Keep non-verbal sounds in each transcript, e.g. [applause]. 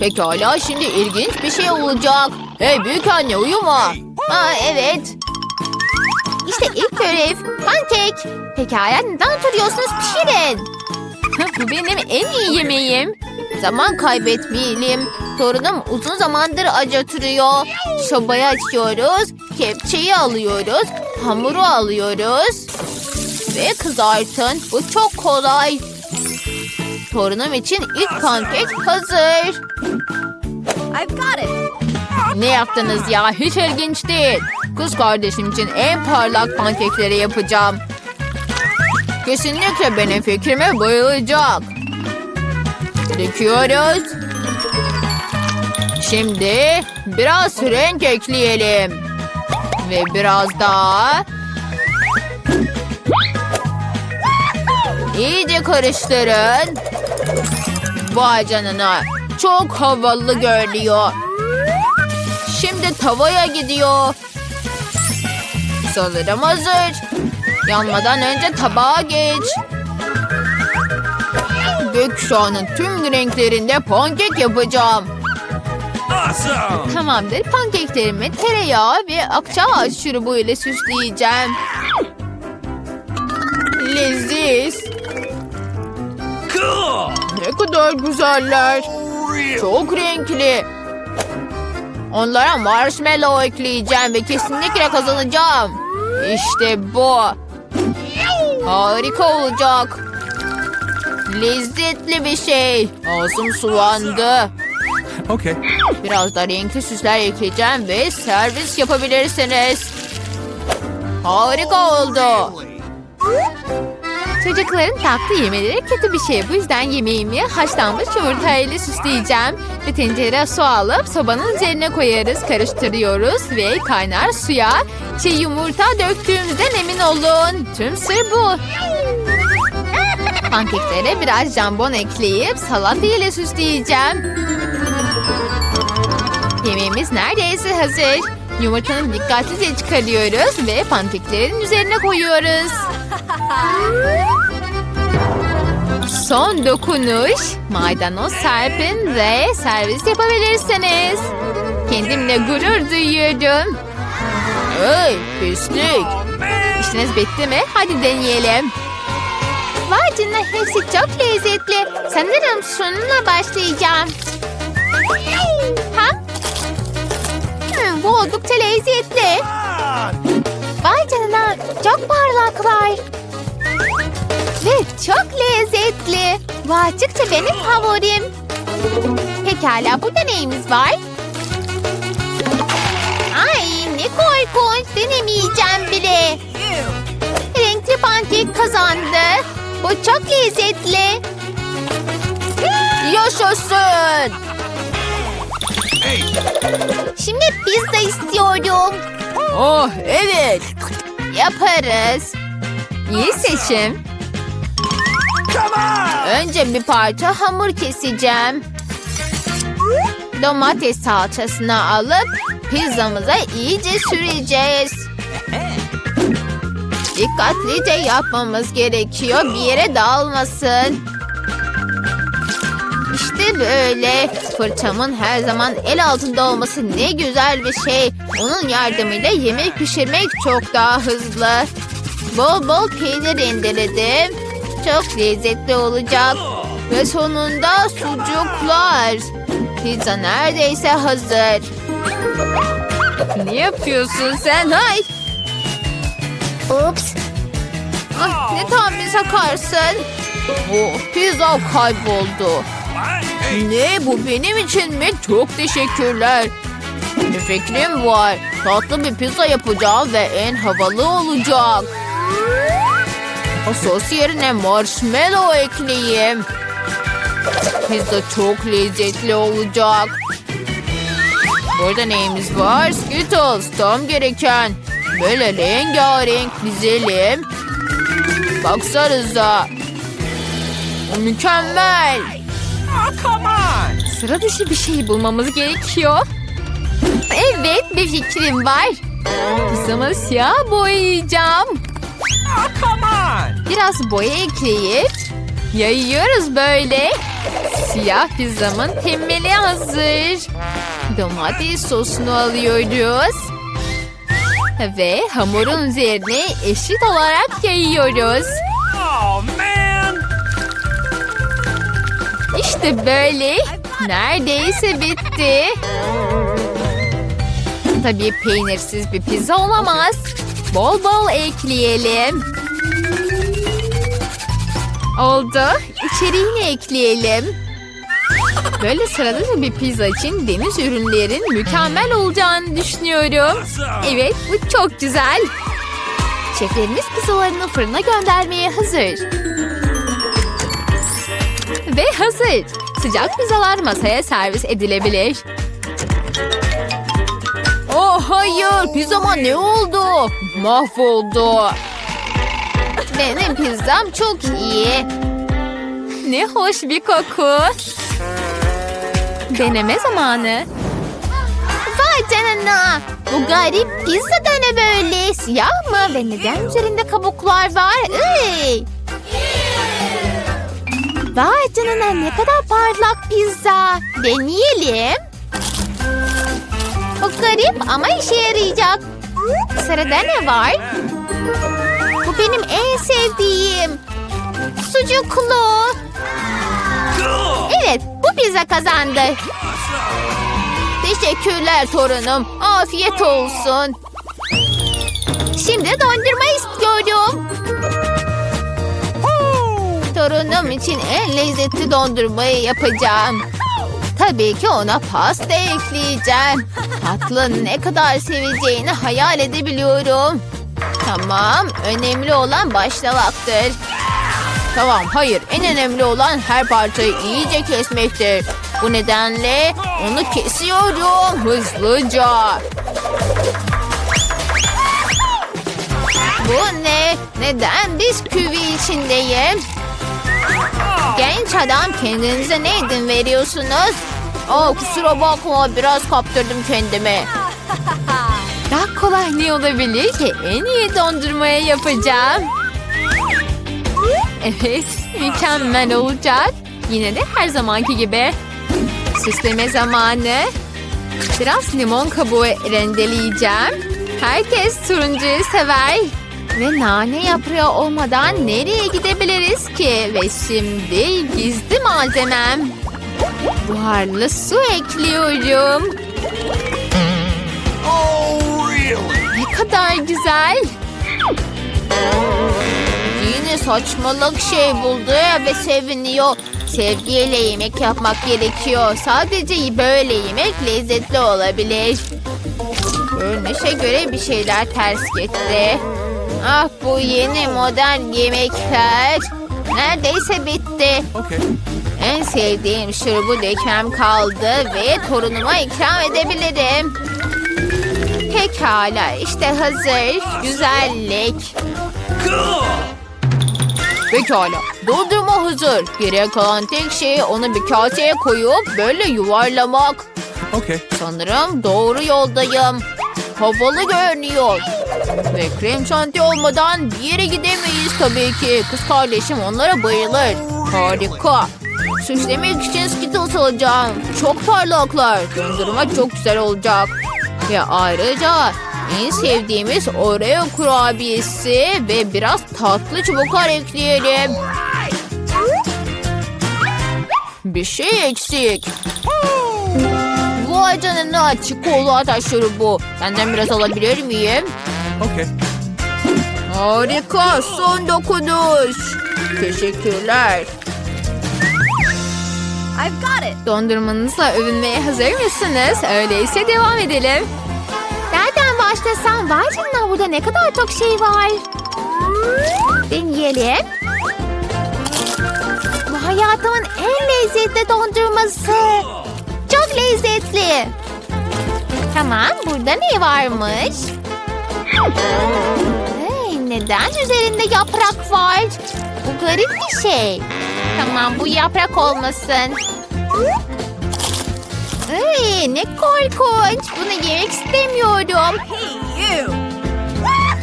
Pekala şimdi ilginç bir şey olacak. Hey büyük anne uyuma. Aa evet. İşte ilk görev. Pankek. Pekala neden oturuyorsunuz pişirin. Bu benim en iyi yemeğim. Zaman kaybetmeyelim. Torunum uzun zamandır acıtırıyor. Şobayı açıyoruz. Kepçeyi alıyoruz. Hamuru alıyoruz. Ve kızartın. Bu çok kolay. Torunum için ilk pankek hazır. I've got it. Ne yaptınız ya? Hiç ilginç değil. Kız kardeşim için en parlak pankekleri yapacağım. Kesinlikle benim fikrime bayılacak. Döküyoruz. Şimdi biraz renk ekleyelim. Ve biraz daha. İyice karıştırın. Vay canına. Çok havalı görünüyor. Şimdi tavaya gidiyor. Sanırım hazır. Yanmadan önce tabağa geç. Gökkuşağının tüm renklerinde pankek yapacağım. Awesome! Tamamdır. Pankeklerimi tereyağı ve akçaağaç şurubu ile süsleyeceğim. Leziz. Ne kadar güzeller. Çok renkli. Onlara marshmallow ekleyeceğim ve kesinlikle kazanacağım. İşte bu. Harika olacak. Lezzetli bir şey. Ağzım sulandı. Okay. Biraz da renkli süsler ekleyeceğim ve servis yapabilirsiniz. Harika oldu. Çocukların tatlı yemeleri kötü bir şey. Bu yüzden yemeğimi haşlanmış yumurtayla süsleyeceğim. Ve tencereye su alıp sobanın üzerine koyarız. Karıştırıyoruz ve kaynar suya çiğ yumurta döktüğümüzden emin olun. Tüm sır bu. [laughs] Pankeklere biraz jambon ekleyip salata ile süsleyeceğim. Yemeğimiz neredeyse hazır. Yumurtanı dikkatlice çıkarıyoruz ve pankeklerin üzerine koyuyoruz. Son dokunuş. Maydanoz serpin ve servis yapabilirsiniz. Kendimle gurur duyuyorum. Hey pislik. İşiniz bitti mi? Hadi deneyelim. Vay canına hepsi çok lezzetli. Sanırım şununla başlayacağım. Ha? Hmm, bu oldukça lezzetli. Vay canına çok parlaklar. Ve çok lezzetli. Bu açıkça benim favorim. Pekala burada neyimiz var? Ay ne korkunç denemeyeceğim bile. Renkli pankek kazandı. Bu çok lezzetli. Yaşasın. Hey! Şimdi pizza istiyorum. Oh evet. Yaparız. İyi seçim. Come on! Önce bir parça hamur keseceğim. Domates salçasını alıp pizzamıza iyice süreceğiz. Dikkatlice yapmamız gerekiyor bir yere dağılmasın. İşte böyle. Fırçamın her zaman el altında olması ne güzel bir şey. Onun yardımıyla yemek pişirmek çok daha hızlı. Bol bol peynir rendeledim. Çok lezzetli olacak. Ve sonunda sucuklar. Pizza neredeyse hazır. Ne yapıyorsun sen? Ay. Ups. Ah, ne tam bir sakarsın. Oh, pizza kayboldu. Ne bu benim için mi? Çok teşekkürler. Bir fikrim var. Tatlı bir pizza yapacağım ve en havalı olacak. O sos yerine marshmallow ekleyeyim. Pizza çok lezzetli olacak. Burada neyimiz var? Skittles tam gereken. Böyle rengarenk dizelim. Baksanıza. Mükemmel. Oh, come on! Sıra dışı bir şey bulmamız gerekiyor. Evet bir fikrim var. Pizzamı siyah boyayacağım. Oh, come on! Biraz boya ekleyip yayıyoruz böyle. Siyah pizzamın temeli hazır. Domates sosunu alıyoruz. Ve hamurun üzerine eşit olarak yayıyoruz. İşte böyle. Neredeyse bitti. Tabii peynirsiz bir pizza olamaz. Bol bol ekleyelim. Oldu. İçeriğini ekleyelim. Böyle sıradan bir pizza için deniz ürünlerin mükemmel olacağını düşünüyorum. Evet, bu çok güzel. Şeflerimiz pizzalarını fırına göndermeye hazır. Ve hazır. Sıcak pizzalar masaya servis edilebilir. Oh hayır, pizzama ne oldu? Mahvoldu. Benim pizzam çok iyi. Ne hoş bir koku. Deneme zamanı. Vay canına. Bu garip pizza da ne böyle? Siyah mı? Ve neden üzerinde kabuklar var? Iy. Vay canına ne kadar parlak pizza. Deneyelim. Bu garip ama işe yarayacak. Sırada ne var? Bu benim en sevdiğim. Sucuklu. Evet bu pizza kazandı. Teşekkürler torunum. Afiyet olsun. Şimdi dondurma istiyorum. Torunum için en lezzetli dondurmayı yapacağım. Tabii ki ona pasta ekleyeceğim. Tatlı ne kadar seveceğini hayal edebiliyorum. Tamam, önemli olan başlamaktır. Tamam, hayır. En önemli olan her parçayı iyice kesmektir. Bu nedenle onu kesiyorum hızlıca. Bu ne? Neden bisküvi içindeyim? Genç adam kendinize ne ödün veriyorsunuz? Aa, kusura bakma biraz kaptırdım kendimi. [laughs] Daha kolay ne olabilir ki? En iyi dondurmaya yapacağım. Evet, mükemmel olacak. Yine de her zamanki gibi. Süsleme zamanı. Biraz limon kabuğu rendeleyeceğim. Herkes turuncuyu sever. Ve nane yaprağı olmadan nereye gidebiliriz ki? Ve şimdi gizli malzemem. Buharlı su ekliyorum. Oh, really? Ne kadar güzel. Yine saçmalık şey buldu ve seviniyor. Sevgiyle yemek yapmak gerekiyor. Sadece böyle yemek lezzetli olabilir. Görünüşe göre bir şeyler ters gitti. Ah bu yeni modern yemekler. Neredeyse bitti. Okay. En sevdiğim şurubu dökmem kaldı ve torunuma ikram edebilirim. Pekala işte hazır. Güzellik. Pekala. Dondurma hazır. Geriye kalan tek şey onu bir kaseye koyup böyle yuvarlamak. Okay. Sanırım doğru yoldayım. Havalı görünüyor. Ve krem şanti olmadan bir yere gidemeyiz tabii ki. Kız kardeşim onlara bayılır. Harika. Süslemek için Skittles alacağım. Çok parlaklar. Dondurma çok güzel olacak. Ve ayrıca en sevdiğimiz Oreo kurabiyesi ve biraz tatlı çubuklar ekleyelim. Bir şey eksik. Vay canına çikolata şurubu. Benden biraz alabilir miyim? Okay. Harika son dokunuş. Teşekkürler. I've got it. Dondurmanızla övünmeye hazır mısınız? Öyleyse devam edelim. Nereden başlasam? Vay canına burada ne kadar çok şey var. Deneyelim. Bu hayatımın en lezzetli dondurması. Çok lezzetli. Tamam burada ne varmış? Hey, neden üzerinde yaprak var? Bu garip bir şey. Tamam bu yaprak olmasın. Ay, ne korkunç. Bunu yemek istemiyorum. Hey, you.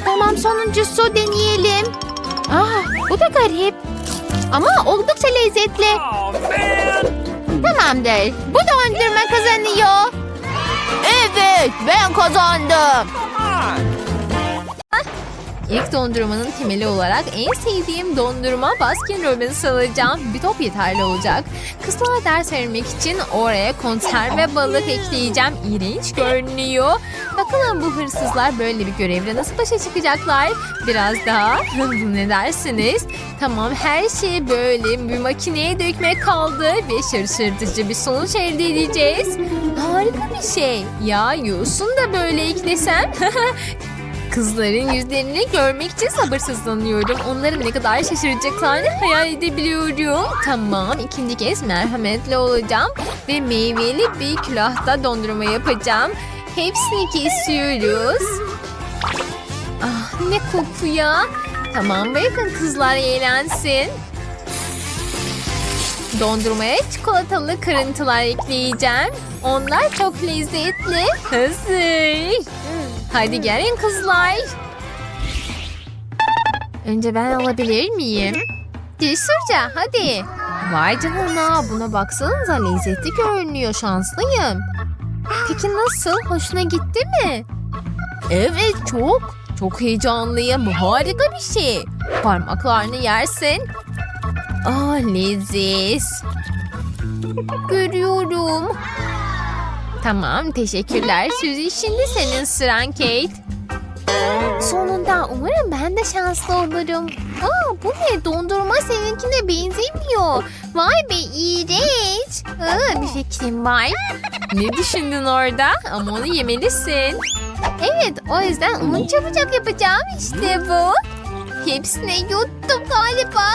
Tamam sonuncusu deneyelim. Ah, bu da garip. Ama oldukça lezzetli. Oh. Tamamdır. Bu dondurma kazanıyor. Evet ben kazandım. İlk dondurmanın temeli olarak en sevdiğim dondurma Baskin Robbins alacağım. Bir top yeterli olacak. Kızlara ders vermek için oraya konserve balık ekleyeceğim. İğrenç görünüyor. Bakalım bu hırsızlar böyle bir görevle nasıl başa çıkacaklar? Biraz daha. Ne dersiniz? Tamam her şeyi böyle bir makineye dökmek kaldı ve şaşırtıcı bir sonuç elde edeceğiz. Harika bir şey. Ya yosun da böyle eklesem. [laughs] Kızların yüzlerini görmek için sabırsızlanıyorum. Onların ne kadar şaşıracaklarını hayal edebiliyorum. Tamam, ikinci kez merhametli olacağım ve meyveli bir külahta dondurma yapacağım. Hepsini kesiyoruz. Ah ne koku ya. Tamam bırakın kızlar eğlensin. Dondurmaya çikolatalı kırıntılar ekleyeceğim. Onlar çok lezzetli. Hazır. Hadi gelin kızlar. Önce ben alabilir miyim? Cesurca hadi. Vay canına buna baksanıza lezzetli görünüyor şanslıyım. Peki nasıl? Hoşuna gitti mi? Evet çok. Çok heyecanlıyım. Harika bir şey. Parmaklarını yersin. Ah leziz. Görüyorum. Tamam teşekkürler Suzy. Şimdi senin sıran Kate. Sonunda umarım ben de şanslı olurum. Aa, bu ne dondurma seninkine benzemiyor. Vay be iğrenç. Aa, bir fikrim var. ne düşündün orada? Ama onu yemelisin. Evet o yüzden onu çabucak yapacağım işte bu. Hepsini yuttum galiba.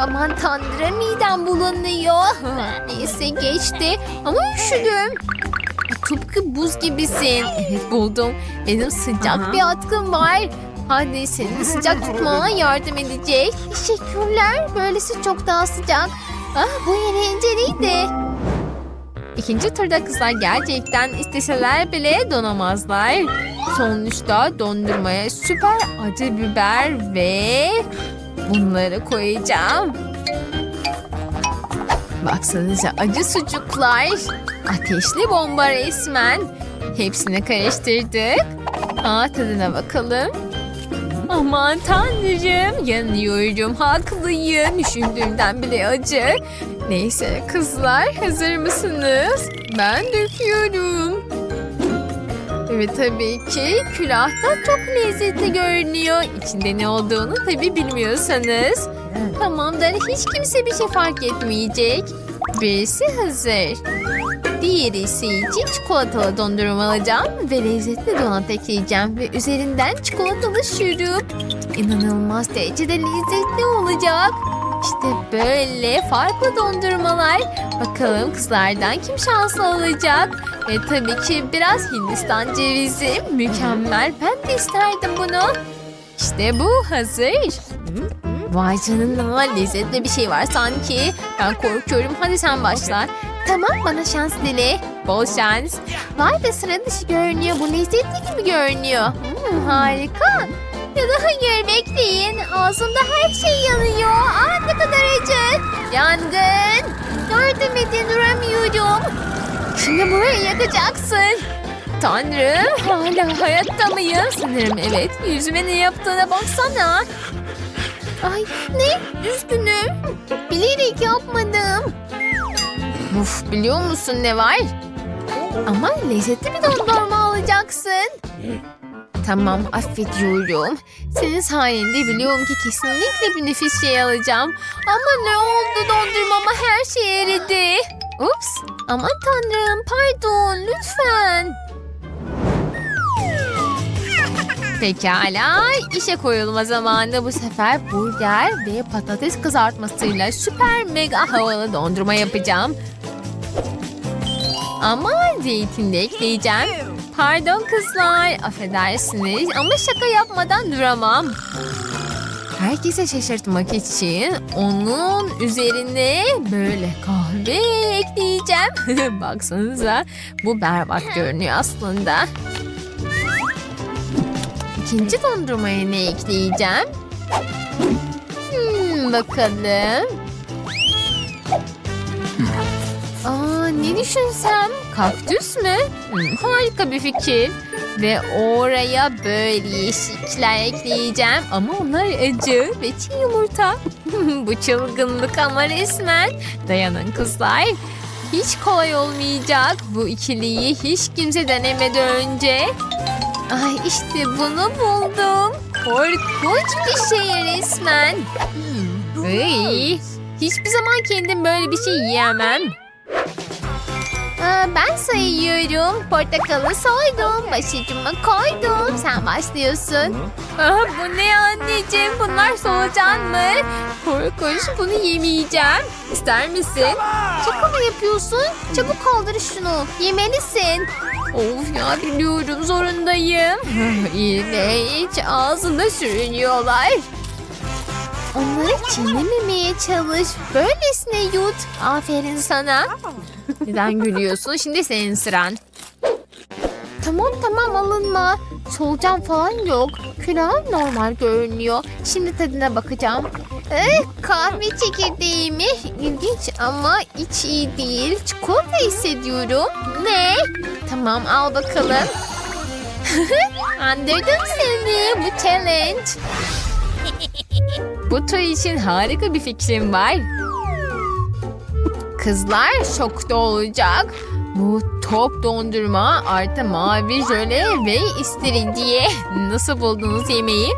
Aman tanrım midem bulanıyor. [laughs] Neyse geçti ama üşüdüm. Tıpkı buz gibisin. Evet [laughs] buldum. Benim sıcak bir atkım var. Hadi seni sıcak [laughs] tutmana yardım edecek. Teşekkürler. Böylesi çok daha sıcak. Ah bu eğlenceliydi. İkinci turda kızlar gerçekten isteseler bile donamazlar. Sonuçta dondurmaya süper acı biber ve bunları koyacağım. Baksanıza acı sucuklar. Ateşli bomba resmen. Hepsini karıştırdık. Aa, tadına bakalım. Aman tanrım yanıyorum haklıyım düşündüğümden bile acı. Neyse kızlar hazır mısınız? Ben döküyorum. Ve tabii ki külahta çok lezzetli görünüyor. İçinde ne olduğunu tabii bilmiyorsanız. Tamamdır hiç kimse bir şey fark etmeyecek. Birisi hazır. Diğeri ise için çikolatalı dondurma alacağım ve lezzetli donat ekleyeceğim ve üzerinden çikolatalı şurup. İnanılmaz derecede lezzetli olacak. İşte böyle farklı dondurmalar. Bakalım kızlardan kim şanslı olacak? Ve tabii ki biraz Hindistan cevizi. Mükemmel. Ben de isterdim bunu. İşte bu hazır. Vay canına lezzetli bir şey var sanki. Ben korkuyorum. Hadi sen başla. Tamam bana şans dile. Bol şans. Vay be sıra dışı görünüyor. Bu lezzetli gibi görünüyor. Hmm, harika. Ya da hayır bekleyin. Ağzımda her şey yanıyor. Aa ne kadar acı. Yangın. Yardım edin duramıyorum. Şimdi burayı yakacaksın. Tanrım hala hayatta mıyım? Sanırım evet. Yüzüme ne yaptığına baksana. Ay ne? Üzgünüm. Bilerek yapmadım. Uf biliyor musun ne var? Ama lezzetli bir dondurma alacaksın. Tamam affediyorum. Senin sayende biliyorum ki kesinlikle bir nefis şey alacağım. Ama ne oldu dondurmama her şey eridi. Ups aman tanrım pardon lütfen. Pekala işe koyulma zamanı bu sefer burger ve patates kızartmasıyla süper mega havalı dondurma yapacağım. Ama zeytin de ekleyeceğim. Pardon kızlar affedersiniz ama şaka yapmadan duramam. Herkese şaşırtmak için onun üzerine böyle kahve ekleyeceğim. [laughs] Baksanıza bu berbat görünüyor aslında. İkinci dondurmaya ne ekleyeceğim? Hmm, bakalım. Aa, ne düşünsem? Kaktüs mü? Hmm, harika bir fikir. Ve oraya böyle yeşillikler ekleyeceğim. Ama onlar acı ve çiğ yumurta. [laughs] Bu çılgınlık ama resmen. Dayanın kızlar. Hiç kolay olmayacak. Bu ikiliyi hiç kimse denemedi önce. Ay işte bunu buldum. Korkunç bir şey resmen. Iy, hiçbir zaman kendim böyle bir şey yiyemem. Aa, ben sayıyorum. Portakalı soydum. Başucuma koydum. Sen başlıyorsun. Aa, bu ne anneciğim? Bunlar solucan mı? Korkunç. Bunu yemeyeceğim. İster misin? Şaka mı yapıyorsun? Çabuk kaldır şunu. Yemelisin. Of ya biliyorum zorundayım. [laughs] İğrenç. Ağzında sürünüyorlar. Onları çiğnememeye çalış. Böylesine yut. Aferin sana. Neden gülüyorsun? Şimdi senin sıran. Tamam tamam alınma. Solucan falan yok. Külahım normal görünüyor. Şimdi tadına bakacağım. Eh, kahve çekirdeği mi? İlginç ama iç iyi değil. Çikolata hissediyorum. Ne? Tamam al bakalım. [laughs] Andırdım seni. Bu challenge. Bu tur için harika bir fikrim var. Kızlar şokta olacak. Bu top dondurma artı mavi jöle ve istiridye. Nasıl buldunuz yemeği?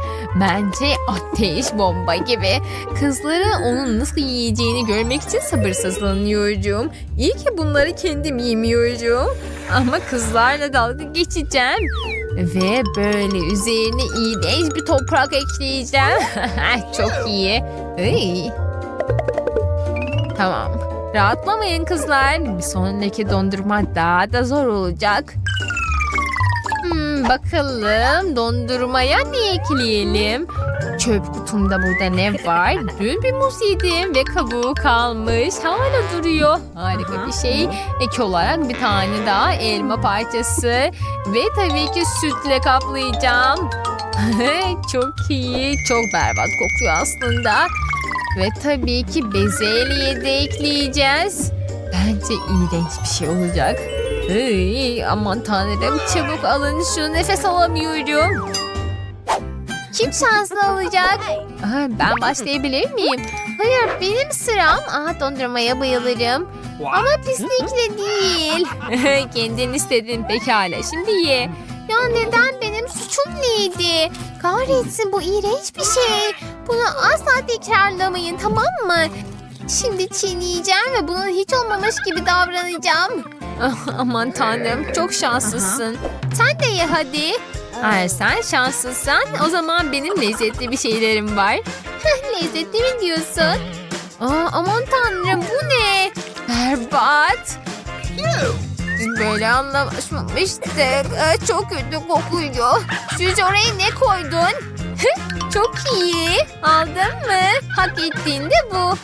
Bence ateş bomba gibi. Kızların onun nasıl yiyeceğini görmek için sabırsızlanıyorum. İyi ki bunları kendim yemiyorum. Ama kızlarla dalga geçeceğim. Ve böyle üzerine iğrenç bir toprak ekleyeceğim. [laughs] Çok iyi. Iy. Tamam. Rahatlamayın kızlar. Bir sonraki dondurma daha da zor olacak. Hmm, bakalım dondurmaya ne ekleyelim? Çöp kutumda burada ne var? Dün bir muz yedim ve kabuğu kalmış. Hala duruyor. Harika bir şey. Ek olarak bir tane daha elma parçası. Ve tabii ki sütle kaplayacağım. [laughs] çok iyi. Çok berbat kokuyor aslında. Ve tabii ki bezelye de ekleyeceğiz. Bence iğrenç bir şey olacak. Iy, aman tanrım çabuk alın şunu nefes alamıyorum. Kim şanslı olacak? Aa, ben başlayabilir miyim? Hayır benim sıram. Aa, dondurmaya bayılırım. Ama pislikle değil. [laughs] Kendin istedin pekala şimdi ye. Ya neden benim suçum neydi? Kahretsin bu iğrenç bir şey. Bunu asla tekrarlamayın tamam mı? Şimdi çiğneyeceğim ve bunun hiç olmamış gibi davranacağım. Ah, aman tanrım çok şanslısın. Sen de ye hadi. Eğer sen şanslıysan o zaman benim lezzetli bir şeylerim var. lezzetli mi diyorsun? Aa, aman tanrım bu ne? Berbat. Böyle anlaşmamıştık. Ee, Çok kötü kokuyor. Siz oraya ne koydun? Çok iyi. Aldın mı? Hak ettiğin de bu.